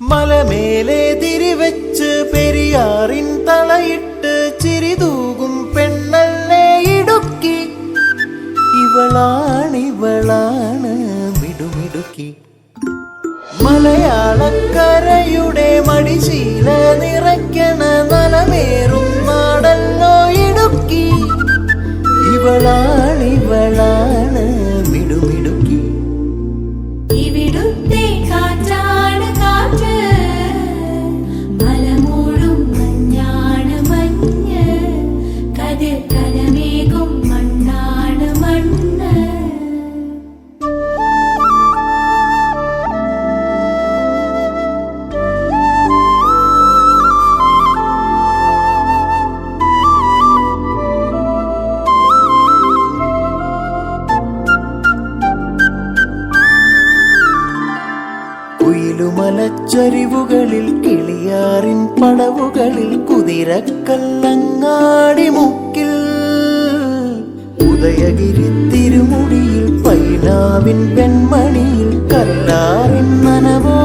മലമേലെ തിരിവെച്ച് പെരിയാറിൻ തളയിട്ട് ചിരിതൂകും പെണ്ണല്ലേ ഇടുക്കി. ഇവളാണിവളാണ് മിടുമിടുക്കി. മലയാളക്കരയുടെ മടിശീല നിറയ്ക്കണ കുയിലുമലച്ചരിവുകളിൽ കിളിയാറിൻ പടവുകളിൽ കുതിരക്കല്ലങ്ങാടി മുക്കിൽ. ഉദയഗിരി തിരുമുടിയിൽ പൈനാവിൻ പെൺമണിയിൽ കല്ലാറിൻ നനവോ